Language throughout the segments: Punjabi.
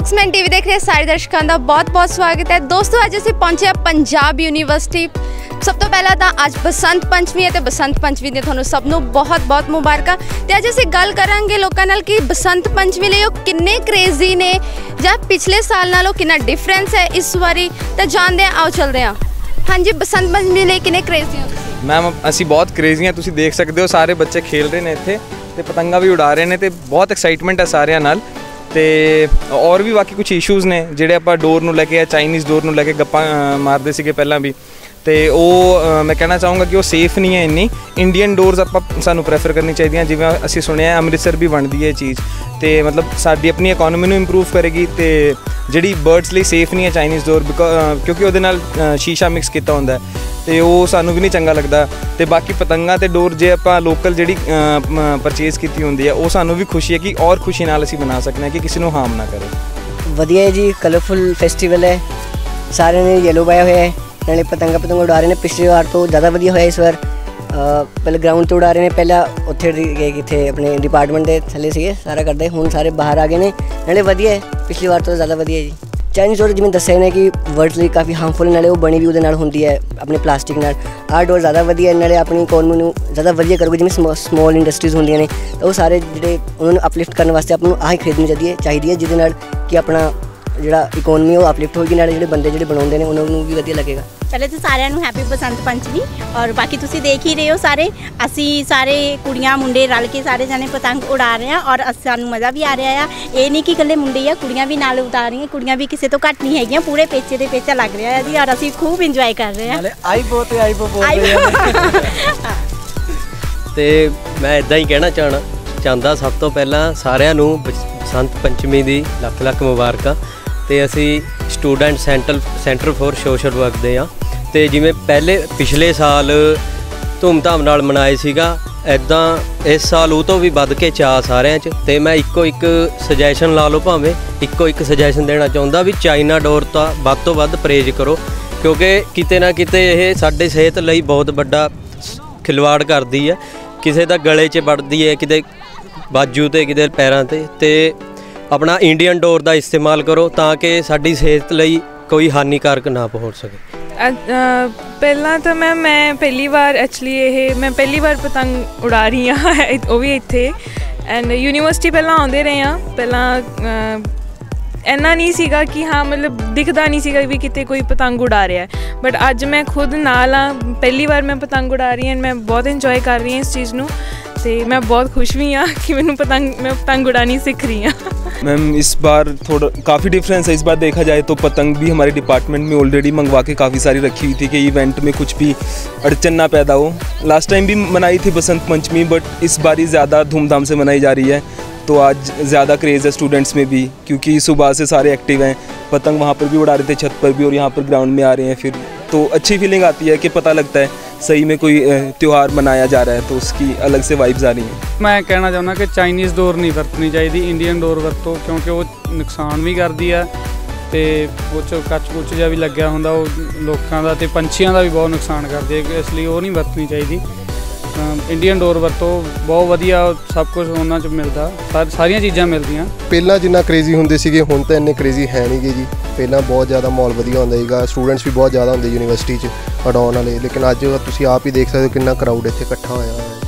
ਮੈਨ ਟੀਵੀ ਦੇਖ ਰਹੇ ਸਾਰੇ ਦਰਸ਼ਕਾਂ ਦਾ ਬਹੁਤ-ਬਹੁਤ ਸਵਾਗਤ ਹੈ। ਦੋਸਤੋ, ਅੱਜ ਅਸੀਂ ਪਹੁੰਚੇ ਹਾਂ ਪੰਜਾਬ ਯੂਨੀਵਰਸਿਟੀ ਸਭ ਤੋਂ ਪਹਿਲਾਂ ਤਾਂ ਅੱਜ ਬਸੰਤ ਪੰਚਮੀ ਹੈ ਤੇ ਬਸੰਤ ਪੰਚਮੀ ਦੇ ਤੁਹਾਨੂੰ ਸਭ ਨੂੰ ਬਹੁਤ-ਬਹੁਤ ਮੁਬਾਰਕਾਂ। ਤੇ ਅੱਜ ਅਸੀਂ ਗੱਲ ਕਰਾਂਗੇ ਲੋਕਾਂ ਨਾਲ ਕਿ ਬਸੰਤ ਪੰਚਮੀ ਲਈ ਉਹ ਕਿੰਨੇ ਕ੍ਰੇਜ਼ੀ ਨੇ ਜਾਂ ਪਿਛਲੇ ਸਾਲ ਨਾਲੋਂ ਕਿੰਨਾ ਡਿਫਰੈਂਸ ਹੈ ਇਸ ਵਾਰੀ। ਤਾਂ ਜਾਣਦੇ ਹਾਂ, ਆਓ ਚੱਲਦੇ ਹਾਂ। ਹਾਂਜੀ, ਬਸੰਤ ਪੰਚਮੀ ਲਈ ਕਿੰਨੇ ਕ੍ਰੇਜ਼ੀ ਹੋ ਤੁਸੀਂ? ਮੈਮ ਅਸੀਂ ਬਹੁਤ ਕ੍ਰੇਜ਼ੀ ਹਾਂ। ਤੁਸੀਂ ਦੇਖ ਸਕਦੇ ਹੋ, ਸਾਰੇ ਬੱਚੇ ਖੇਲ ਰਹੇ ਨੇ ਇੱਥੇ ਤੇ ਪਤੰਗਾ ਵੀ ਉਡਾ ਰਹੇ ਨੇ ਤੇ ਬਹੁਤ ਐਕਸਾਈਟਮੈਂਟ ਹੈ ਸਾਰਿਆਂ ਨਾਲ। ਤੇ ਔਰ ਵੀ ਬਾਕੀ ਕੁਝ ਇਸ਼ੂਜ਼ ਨੇ, ਜਿਹੜੇ ਆਪਾਂ ਡੋਰ ਨੂੰ ਲੈ ਕੇ ਜਾਂ ਚਾਈਨੀਜ਼ ਡੋਰ ਨੂੰ ਲੈ ਕੇ ਗੱਪਾਂ ਮਾਰਦੇ ਸੀਗੇ ਪਹਿਲਾਂ ਵੀ। ਤੇ ਉਹ ਮੈਂ ਕਹਿਣਾ ਚਾਹੂੰਗਾ ਕਿ ਉਹ ਸੇਫ ਨਹੀਂ ਹੈ ਇੰਨੀ। ਇੰਡੀਅਨ ਡੋਰਸ ਆਪਾਂ ਸਾਨੂੰ ਪ੍ਰੈਫਰ ਕਰਨੀ ਚਾਹੀਦੀਆਂ, ਜਿਵੇਂ ਅਸੀਂ ਸੁਣਿਆ ਅੰਮ੍ਰਿਤਸਰ ਵੀ ਬਣਦੀ ਹੈ ਇਹ ਚੀਜ਼। ਤੇ ਮਤਲਬ ਸਾਡੀ ਆਪਣੀ ਇਕਨੋਮੀ ਨੂੰ ਇੰਪਰੂਵ ਕਰੇਗੀ ਤੇ ਜਿਹੜੀ ਬਰਡਸ ਲਈ ਸੇਫ ਨਹੀਂ ਹੈ ਚਾਈਨੀਜ਼ ਡੋਰ ਕਿਉਂਕਿ ਉਹਦੇ ਨਾਲ ਸ਼ੀਸ਼ਾ ਮਿਕਸ ਕੀਤਾ ਹੁੰਦਾ ਹੈ। ਤੇ ਉਹ ਸਾਨੂੰ ਵੀ ਨਹੀਂ ਚੰਗਾ ਲੱਗਦਾ। ਤੇ ਬਾਕੀ ਪਤੰਗਾਂ ਤੇ ਡੋਰ ਜੇ ਆਪਾਂ ਲੋਕਲ ਜਿਹੜੀ ਪਰਚੇਸ ਕੀਤੀ ਹੁੰਦੀ ਹੈ ਉਹ ਸਾਨੂੰ ਵੀ ਖੁਸ਼ੀ ਹੈ ਕਿ ਔਰ ਖੁਸ਼ੀ ਨਾਲ ਅਸੀਂ ਬਣਾ ਸਕਦੇ ਹਾਂ ਕਿ ਕਿਸੇ ਨੂੰ ਹਾਰਮ ਨਾ ਕਰੇ। ਵਧੀਆ ਹੈ ਜੀ ਕਲਰਫੁਲ ਫੈਸਟੀਵਲ ਹੈ। ਸਾਰਿਆਂ ਨੇ ਯੈਲੋ ਪਾਇਆ ਹੋਇਆ ਹੈ। ਨਾਲੇ ਪਤੰਗਾ ਪਤੰਗਾ ਉਡਾ ਰਹੇ ਨੇ, ਪਿਛਲੀ ਵਾਰ ਤੋਂ ਜ਼ਿਆਦਾ ਵਧੀਆ ਹੋਇਆ ਇਸ ਵਾਰ। ਅਹ, ਪਹਿਲੇ ਗਰਾਊਂਡ ਤੇ ਉਡਾ ਰਹੇ ਨੇ, ਪਹਿਲਾਂ ਉੱਥੇ ਗਏ ਕਿੱਥੇ, ਆਪਣੇ ਡਿਪਾਰਟਮੈਂਟ ਦੇ ਥੱਲੇ ਸੀਗੇ, ਸਾਰਾ ਕਰਦੇ, ਹੁਣ ਸਾਰੇ ਬਾਹਰ ਆ ਗਏ ਨੇ। ਨਾਲੇ ਵਧੀਆ ਹੈ, ਪਿਛਲੀ ਵਾਰ ਤੋਂ ਜ਼ਿਆਦਾ ਵਧੀਆ ਜੀ। ਚਾਈਨੀਜ਼ ਡੋਰ ਜਿਵੇਂ ਦੱਸਿਆ ਨੇ ਕਿ ਵਰਲਡ ਲਈ ਕਾਫੀ ਹਾਰਮਫੁਲ ਨਾਲੇ ਉਹ ਬਣੀ ਵੀ ਉਹਦੇ ਨਾਲ ਹੁੰਦੀ ਹੈ ਆਪਣੇ ਪਲਾਸਟਿਕ ਨਾਲ। ਆਹ ਡੋਰ ਜ਼ਿਆਦਾ ਵਧੀਆ ਹੈ, ਨਾਲੇ ਆਪਣੀ ਇਕਨੋਮੀ ਨੂੰ ਜ਼ਿਆਦਾ ਵਧੀਆ ਕਰੂਗੀ ਜਿਵੇਂ ਸਮਾਲ ਇੰਡਸਟਰੀਜ਼ ਹੁੰਦੀਆਂ ਨੇ। ਤਾਂ ਉਹ ਸਾਰੇ ਜਿਹੜੇ ਉਹਨਾਂ ਨੂੰ ਅਪਲਿਫਟ ਕਰਨ ਵਾਸਤੇ ਆਪਾਂ ਨੂੰ ਆਹ ਹੀ ਖਰੀਦਣੀ ਚਾਹੀਦੀ ਹੈ ਚਾਹੀਦੀ ਹੈ ਜਿਹਦੇ ਨਾਲ ਕਿ ਆਪਣਾ ਜਿਹੜਾ ਇਕਨੋਮੀ ਉਹ ਅਪਲਿਫਟ ਹੋਏਗੀ ਨਾਲੇ ਜਿਹੜੇ ਬੰਦੇ ਜਿਹੜੇ ਬਣਾਉਂਦੇ ਨੇ ਉਹਨਾਂ ਨੂੰ ਵੀ ਵਧੀਆ ਲੱਗੇਗਾ। ਪਹਿਲੇ ਤਾਂ ਸਾਰਿਆਂ ਨੂੰ ਹੈਪੀ ਬਸੰਤ ਪੰਚਮੀ ਔਰ ਬਾਕੀ ਤੁਸੀਂ ਦੇਖ ਹੀ ਰਹੇ ਹੋ ਸਾਰੇ। ਅਸੀਂ ਸਾਰੇ ਕੁੜੀਆਂ ਮੁੰਡੇ ਰਲ ਕੇ ਸਾਰੇ ਜਣੇ ਪਤੰਗ ਉਡਾ ਰਹੇ ਆ ਔਰ ਅਸ- ਸਾਨੂੰ ਮਜ਼ਾ ਵੀ ਆ ਰਿਹਾ ਆ। ਇਹ ਨਹੀਂ ਕਿ ਇਕੱਲੇ ਮੁੰਡੇ ਆ ਕੁੜੀਆਂ ਵੀ ਨਾਲ ਉਡਾ ਰਹੀਆਂ ਕੁੜੀਆਂ ਵੀ ਕਿਸੇ ਤੋਂ ਘੱਟ ਨਹੀਂ ਹੈਗੀਆਂ ਪੂਰੇ ਪੇਚੇ ਦੇ ਪੇਚਾ ਲੱਗ ਰਿਹਾ ਹੈ ਜੀ ਔਰ ਅਸੀਂ ਖੂਬ ਇੰਜੋਏ ਕਰ ਰਹੇ ਆ ਆਈ ਬਹੁਤ ਆਈ ਬਹੁਤ ਤੇ ਮੈਂ ਇਦਾਂ ਹੀ ਕਹਿਣਾ ਚਾਹਣਾ ਚਾਹੁੰਦਾ ਸਭ ਤੋਂ ਪਹਿਲਾਂ ਸਾਰਿਆਂ ਨੂੰ ਬਸ- ਬਸੰਤ ਪੰਚਮੀ ਦੀ ਲੱਖ ਲੱਖ ਮੁਬਾਰਕਾਂ। ਤੇ ਅਸੀਂ student centre centre for social work ਦੇ ਆ। ਤੇ ਜਿਵੇਂ ਪਹਿਲੇ ਪਿਛਲੇ ਸਾਲ ਧੂਮਧਾਮ ਨਾਲ ਮਨਾਏ ਸੀਗਾ ਐਦਾਂ ਇਸ ਸਾਲ ਉਹ ਤੋਂ ਵੀ ਵੱਧ ਕੇ ਚਾਅ ਸਾਰਿਆਂ 'ਚ। ਤੇ ਮੈਂ ਇੱਕੋ ਇੱਕ ਸੁਜੈਸ਼ਨ ਲਾ ਲਓ ਭਾਵੇਂ, ਇੱਕੋ ਇੱਕ ਸੁਜੈਸ਼ਨ ਦੇਣਾ ਚਾਹੁੰਦਾ ਵੀ ਚਾਈਨਾ ਡੋਰ ਤਾਂ ਵੱਧ ਤੋਂ ਵੱਧ ਪ੍ਰੇਜ ਕਰੋ। ਕਿਉਂਕਿ ਕਿਤੇ ਨਾ ਕਿਤੇ ਇਹ ਸਾਡੇ ਸਿਹਤ ਲਈ ਬਹੁਤ ਵੱਡਾ ਖਿਲਵਾੜ ਕਰਦੀ ਹੈ। ਕਿਸੇ ਦਾ ਗਲੇ 'ਚ ਵੜਦੀ ਹੈ, ਕਿਤੇ ਬਾਜੂ ਤੇ, ਕਿਤੇ ਪੈਰਾਂ ਤੇ। ਤੇ ਆਪਣਾ ਇੰਡੀਅਨ ਡੋਰ ਦਾ ਇਸਤੇਮਾਲ ਕਰੋ ਤਾਂ ਕਿ ਸਾਡੀ ਸਿਹਤ ਲਈ ਕੋਈ ਹਾਨੀਕਾਰਕ ਨਾ ਪਹੁੰਚ ਸਕੇ। ਪਹਿਲਾਂ ਤਾਂ ਮੈਂ ਮੈਂ ਪਹਿਲੀ ਵਾਰ ਐਕਚੁਅਲੀ ਇਹ, ਮੈਂ ਪਹਿਲੀ ਵਾਰ ਪਤੰਗ ਉਡਾ ਰਹੀ ਹਾਂ, ਉਹ ਵੀ ਇੱਥੇ। ਐਂਡ ਯੂਨੀਵਰਸਿਟੀ ਪਹਿਲਾਂ ਆਉਂਦੇ ਰਹੇ ਹਾਂ। ਪਹਿਲਾਂ ਐਨਾ ਨਹੀਂ ਸੀਗਾ ਕਿ ਹਾਂ, ਮਤਲਬ ਦਿਖਦਾ ਨਹੀਂ ਸੀਗਾ ਵੀ ਕਿਤੇ ਕੋਈ ਪਤੰਗ ਉਡਾ ਰਿਹਾ ਬਟ ਅੱਜ ਮੈਂ ਖੁਦ ਨਾਲ ਆ ਪਹਿਲੀ ਵਾਰ ਮੈਂ ਪਤੰਗ ਉਡਾ ਰਹੀ ਹਾਂ ਐਂਡ ਮੈਂ ਬਹੁਤ ਇੰਜੋਏ ਕਰ ਰਹੀ ਹਾਂ ਇਸ ਚੀਜ਼ ਨੂੰ। ਤੇ ਮੈਂ ਬਹੁਤ ਖੁਸ਼ ਵੀ ਹਾਂ ਕਿ ਮੈਨੂੰ ਪਤੰਗ, ਮੈਂ ਪਤੰਗ ਉਡਾਣੀ ਸਿੱਖ ਰਹੀ ਹਾਂ। मैम, इस बार थोड़ा, काफ़ी डिफरेंस है। इस बार देखा जाए तो पतंग भी हमारे डिपार्टमेंट में ऑलरेडी मंगवा के काफ़ी सारी रखी हुई थी कि इवेंट में कुछ भी अड़चन ना पैदा हो। लास्ट टाइम भी मनाई थी बसंत पंचमी बट इस बार ही ज़्यादा धूमधाम से मनाई जा रही है। तो आज ज़्यादा क्रेज़ है स्टूडेंट्स में भी, क्योंकि सुबह से सारे एक्टिव हैं। पतंग वहाँ पर भी उड़ा रहे थे, छत पर भी और यहाँ पर ग्राउंड में आ रहे हैं फिर। तो अच्छी फीलिंग आती है कि पता लगता है। सही में कोई अ, त्यौहार मनाया जा रहा है तो उसकी अलग से वाइब्स आ रही हैं ਮੈਂ ਕਹਿਣਾ ਚਾਹੁੰਦਾ ਕਿ ਚਾਈਨੀਜ਼ ਡੋਰ ਨਹੀਂ ਵਰਤਣੀ ਚਾਹੀਦੀ ਇੰਡੀਅਨ ਡੋਰ ਵਰਤੋ ਕਿਉਂਕਿ ਉਹ ਨੁਕਸਾਨ ਵੀ ਕਰਦੀ ਆ ਤੇ ਉਹ 'ਚ ਕੱਚ ਕੁੱਚ ਜਿਹਾ ਵੀ ਲੱਗਿਆ ਹੁੰਦਾ ਉਹ ਲੋਕਾਂ ਦਾ ਤੇ ਪੰਛੀਆਂ ਦਾ ਵੀ ਬਹੁਤ ਨੁਕਸਾਨ ਕਰਦੀ ਹੈ ਇਸ ਲਈ ਉਹ ਨਹੀਂ ਵਰਤਣੀ ਚਾਹੀਦੀ ਇੰਡੀਅਨ ਡੋਰ ਵਰਤੋ ਬਹੁਤ ਵਧੀਆ ਸਭ ਕੁਝ ਉਹਨਾਂ 'ਚ ਮਿਲਦਾ, ਸਾ- ਸਾਰੀਆਂ ਚੀਜ਼ਾਂ ਮਿਲਦੀਆਂ। ਪਹਿਲਾਂ ਜਿੰਨਾ ਕ੍ਰੇਜ਼ੀ ਹੁੰਦੇ ਸੀਗੇ, ਹੁਣ ਤਾਂ ਇੰਨੇ ਕ੍ਰੇਜ਼ੀ ਹੈ ਨਹੀਂਗੇ ਜੀ। ਪਹਿਲਾਂ ਬਹੁਤ ਜ਼ਿਆਦਾ ਮਾਹੌਲ ਵਧੀਆ ਹੁੰਦਾ ਸੀਗਾ ਸਟੂਡੈਂਟਸ ਵੀ ਬਹੁਤ ਜ਼ਿਆਦਾ ਹੁੰਦੇ ਯੂਨੀਵਰਸਿਟੀ 'ਚ ਪੜਾਉਣ ਵਾਲੇ। ਲੇਕਿਨ ਅੱਜ ਤੁਸੀਂ ਆਪ ਹੀ ਦੇਖ ਸਕਦੇ ਹੋ ਕਿੰਨਾ ਕਰਾਊਡ ਇੱਥੇ ਇਕੱਠਾ ਹੋਇਆ ਹੋਇਆ। ਹੈ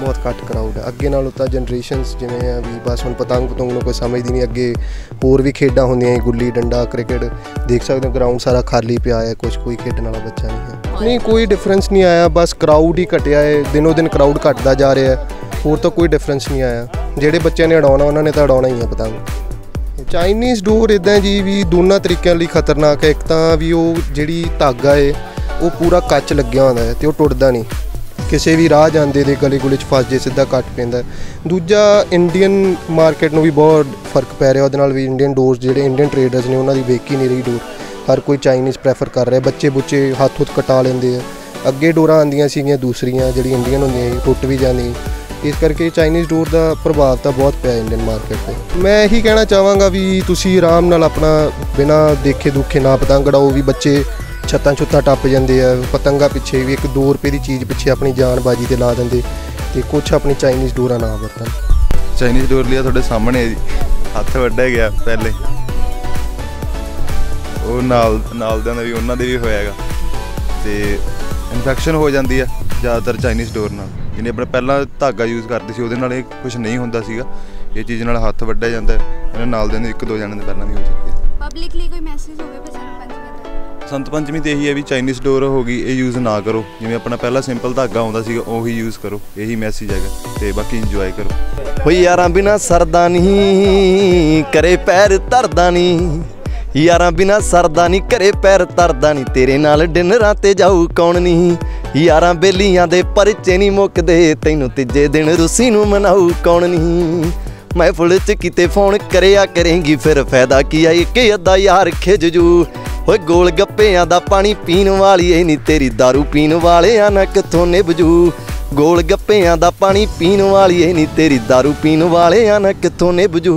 ਬਹੁਤ ਘੱਟ ਕਰਾਊਡ ਹੈ। ਅੱਗੇ ਨਾਲੋਂ ਤਾਂ ਜਨਰੇਸ਼ਨਸ ਜਿਵੇਂ ਆ ਵੀ ਬਸ ਹੁਣ ਪਤੰਗ ਪਤੰਗ ਨੂੰ ਕੋਈ ਸਮਝਦੀ ਨਹੀਂ ਅੱਗੇ ਹੋਰ ਵੀ ਖੇਡਾਂ ਹੁੰਦੀਆਂ ਸੀ ਗੁੱਲੀ ਡੰਡਾ ਕ੍ਰਿਕਟ ਦੇਖ ਸਕਦੇ ਹੋ ਗਰਾਊਂਡ ਸਾਰਾ ਖਾਲੀ ਪਿਆ ਹੈ ਕੁਝ ਕੋਈ ਖੇਡਣ ਵਾਲਾ ਬੱਚਾ ਨਹੀਂ ਹੈ। ਨਹੀਂ ਕੋਈ ਡਿਫਰੈਂਸ ਨਹੀਂ ਆਇਆ ਬਸ ਕਰਾਊਡ ਹੀ ਘਟਿਆ ਹੈ ਦਿਨੋ ਦਿਨ ਕਰਾਊਡ ਘਟਦਾ ਜਾ ਰਿਹਾ ਹੈ। ਹੋਰ ਤਾਂ ਕੋਈ ਡਿਫਰੈਂਸ ਨਹੀਂ ਆਇਆ। ਜਿਹੜੇ ਬੱਚਿਆਂ ਨੇ ਉਡਾਉਣਾ ਉਹਨਾਂ ਨੇ ਤਾਂ ਉਡਾਉਣਾ ਹੀ ਹੈ ਪਤੰਗ। ਚਾਈਨੀਜ਼ ਡੋਰ ਇਦਾਂ ਜੀ ਵੀ ਦੋਨਾਂ ਤਰੀਕਿਆਂ ਲਈ ਖਤਰਨਾਕ ਹੈ। ਇੱਕ ਤਾਂ ਵੀ ਉਹ ਜਿਹੜੀ ਧਾਗਾ ਏ ਉਹ ਪੂਰਾ ਕੱਚ ਲੱਗਿਆ ਹੁੰਦਾ ਹੈ ਤੇ ਉਹ ਟੁੱਟਦਾ ਨਹੀਂ। ਕਿਸੇ ਵੀ ਰਾਹ ਜਾਂਦੇ ਦੇ ਗਲੇ ਗੁਲੇ 'ਚ ਫਸ ਜੇ, ਸਿੱਧਾ ਕੱਟ ਪੈਂਦਾ। ਦੂਜਾ ਇੰਡੀਅਨ ਮਾਰਕੀਟ ਨੂੰ ਵੀ ਬਹੁਤ ਫ਼ਰਕ ਪੈ ਰਿਹਾ, ਉਹਦੇ ਨਾਲ ਵੀ ਇੰਡੀਅਨ ਡੋਰਸ ਜਿਹੜੇ ਇੰਡੀਅਨ ਟ੍ਰੇਡਰਸ ਨੇ, ਉਹਨਾਂ ਦੀ ਵੇਖ ਹੀ ਨਹੀਂ ਰਹੀ ਡੋਰ ਹਰ ਕੋਈ ਚਾਈਨੀਜ਼ ਪ੍ਰੈਫਰ ਕਰ ਰਿਹਾ ਬੱਚੇ ਬੁੱਚੇ ਹੱਥ ਹੁੱਥ ਕਟਾ ਲੈਂਦੇ ਆ। ਅੱਗੇ ਡੋਰਾਂ ਆਉਂਦੀਆਂ ਸੀਗੀਆਂ, ਦੂਸਰੀਆਂ ਜਿਹੜੀ ਇੰਡੀਅਨ ਹੁੰਦੀਆਂ ਸੀ, ਟੁੱਟ ਵੀ ਜਾਂਦੀਆਂ ਇਸ ਕਰਕੇ ਚਾਈਨੀਜ਼ ਡੋਰ ਦਾ ਪ੍ਰਭਾਵ ਤਾਂ ਬਹੁਤ ਪਿਆ ਇੰਡੀਅਨ ਮਾਰਕੀਟ ਤੇ। ਮੈਂ ਇਹੀ ਕਹਿਣਾ ਚਾਹਾਂਗਾ ਵੀ ਤੁਸੀਂ ਆਰਾਮ ਨਾਲ ਆਪਣਾ ਬਿਨਾ ਦੇਖੇ ਦੁੱਖੇ ਨਾ ਪਤੰਗ ਉਡਾਓ ਵੀ ਬੱਚੇ ਛੱਤਾਂ ਛੁੱਤਾਂ ਟੱਪ ਜਾਂਦੇ ਆ ਪਤੰਗਾ ਪਿੱਛੇ ਵੀ ਇੱਕ 2 ਰੁਪਏ ਦੀ ਚੀਜ਼ ਪਿੱਛੇ ਆਪਣੀ ਜਾਨ ਬਾਜੀ ਤੇ ਲਾ ਦਿੰਦੇ ਤੇ ਕੁਛ ਆਪਣੀ ਚਾਈਨੀਜ਼ ਡੋਰਾਂ ਨਾ ਵਰਤਣ। ਚਾਈਨੀਜ਼ ਡੋਰ ਲਿਆ ਤੁਹਾਡੇ ਸਾਹਮਣੇ ਹੈ ਜੀ। ਹੱਥ ਵੱਢਿਆ ਗਿਆ ਪਹਿਲੇ। ਉਹ ਨਾਲ ਨਾਲਦਿਆਂ ਦਾ ਵੀ ਉਹਨਾਂ ਦੇ ਵੀ ਹੋਇਆ ਹੈਗਾ ਤੇ ਇਨਫੈਕਸ਼ਨ ਹੋ ਜਾਂਦੀ ਆ ਜ਼ਿਆਦਾਤਰ ਚਾਈਨੀਜ਼ ਡੋਰ ਨਾਲ। ਜਿਹਨੇ ਆਪਣੇ ਪਹਿਲਾਂ ਧਾਗਾ ਯੂਜ਼ ਕਰਦੇ ਸੀ ਉਹਦੇ ਨਾਲ ਇਹ ਕੁਝ ਨਹੀਂ ਹੁੰਦਾ ਸੀਗਾ। ਇਹ ਚੀਜ਼ ਨਾਲ ਹੱਥ ਵੱਢਿਆ ਜਾਂਦਾ ਹੈ ਇਹਨਾਂ ਨਾਲਦਿਆਂ ਦੇ ਇੱਕ ਦੋ ਜਣਿਆਂ ਦੇ ਪਹਿਲਾਂ ਵੀ ਹੋ ਚੁੱਕੀ ਹੈ ਪਬਲਿਕਲੀ ਕੋਈ ਮੈਸੇਜ ਸੰਤ ਪੰਚਮੀ ਤੇ ਇਹੀ ਹੈ ਵੀ ਚਾਈਨੀਜ਼ ਡੋਰ ਹੋ ਗਈ, ਇਹ ਯੂਜ਼ ਨਾ ਕਰੋ। ਜਿਵੇਂ ਆਪਣਾ ਪਹਿਲਾਂ ਸਿੰਪਲ ਧਾਗਾ ਆਉਂਦਾ ਸੀਗਾ, ਉਹੀ ਯੂਜ਼ ਕਰੋ। ਇਹੀ ਮੈਸੇਜ ਹੈਗਾ, ਤੇ ਬਾਕੀ ਇੰਜੋਏ ਕਰੋ। ਓ ਯਾਰਾਂ ਬਿਨਾ ਸਰਦਾ ਨਹੀਂ, ਕਰੇ ਪੈਰ ਧਰਦਾ ਨਹੀਂ। ਯਾਰਾਂ ਬਿਨਾ ਸਰਦਾ ਨਹੀਂ, ਕਰੇ ਪੈਰ ਧਰਦਾ ਨਹੀਂ। ਤੇਰੇ ਨਾਲ ਡਿਨਰਾਂ ਤੇ ਜਾਊ ਕੌਣ ਨਹੀਂ? ਯਾਰਾਂ ਬੇਲੀਆਂ ਦੇ ਪਰਚੇ ਨਹੀਂ ਮੁੱਕਦੇ, ਤੈਨੂੰ ਤੀਜੇ ਦਿਨ ਰੁਸੀ ਨੂੰ ਮਨਾਊ ਕੌਣ ਨਹੀਂ? ਮੈਂ ਫੁੱਲ ਚ ਕਿਤੇ ਫੋਨ ਕਰਿਆ ਕਰੇਂਗੀ, ਫਿਰ ਫਾਇਦਾ ਕੀ ਆ? ਇੱਕ ਅੱਧਾ ਯਾਰ ਖਿਜਜੂ ਓਏ ਗੋਲ ਗੱਪਿਆਂ ਦਾ ਪਾਣੀ ਪੀਣ ਵਾਲੀ ਏ ਨਹੀਂ ਤੇਰੀ दारू ਪੀਣ ਵਾਲਿਆਂ ਨਾ ਕਿੱਥੋਂ ਨਿਭਜੂ। ਗੋਲ ਗੱਪਿਆਂ ਦਾ ਪਾਣੀ ਪੀਣ ਵਾਲੀ ਏ ਨਹੀਂ ਤੇਰੀ दारू ਪੀਣ ਵਾਲਿਆਂ ਨਾ ਕਿੱਥੋਂ ਨਿਭਜੂ?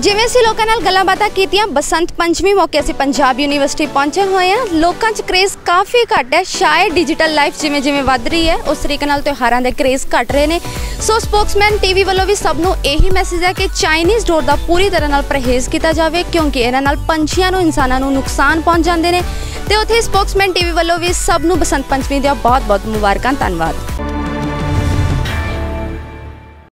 ਜਿਵੇਂ ਅਸੀਂ ਲੋਕਾਂ ਨਾਲ ਗੱਲਾਂ ਬਾਤਾਂ ਕੀਤੀਆਂ, ਬਸੰਤ ਪੰਚਮੀ ਮੌਕੇ ਅਸੀਂ ਪੰਜਾਬ ਯੂਨੀਵਰਸਿਟੀ ਪਹੁੰਚੇ ਹੋਏ ਹਾਂ। ਲੋਕਾਂ 'ਚ ਕ੍ਰੇਜ਼ ਕਾਫੀ ਘੱਟ ਹੈ, ਸ਼ਾਇਦ ਡਿਜੀਟਲ ਲਾਈਫ ਜਿਵੇਂ ਜਿਵੇਂ ਵੱਧ ਰਹੀ ਹੈ, ਉਸ ਤਰੀਕੇ ਨਾਲ ਤਿਉਹਾਰਾਂ ਦੇ ਕ੍ਰੇਜ਼ ਘਟ ਰਹੇ ਨੇ। ਸੋ ਸਪੋਕਸਮੈਨ ਟੀਵੀ ਵੱਲੋਂ ਵੀ ਸਭ ਨੂੰ ਇਹੀ ਮੈਸੇਜ ਹੈ ਕਿ ਚਾਈਨੀਜ਼ ਡੋਰ ਦਾ ਪੂਰੀ ਤਰ੍ਹਾਂ ਨਾਲ ਪਰਹੇਜ਼ ਕੀਤਾ ਜਾਵੇ, ਕਿਉਂਕਿ ਇਹਨਾਂ ਨਾਲ ਪੰਛੀਆਂ ਨੂੰ, ਇਨਸਾਨਾਂ ਨੂੰ ਨੁਕਸਾਨ ਪਹੁੰਚ ਜਾਂਦੇ ਨੇ। ਤੇ ਉੱਥੇ ਸਪੋਕਸਮੈਨ ਟੀਵੀ ਵੱਲੋਂ ਵੀ ਸਭ ਨੂੰ ਬਸੰਤ ਪੰਚਮੀ ਦੀਆਂ ਬਹੁਤ-ਬਹੁਤ ਮੁਬਾਰਕਾਂ, ਧੰਨਵਾਦ।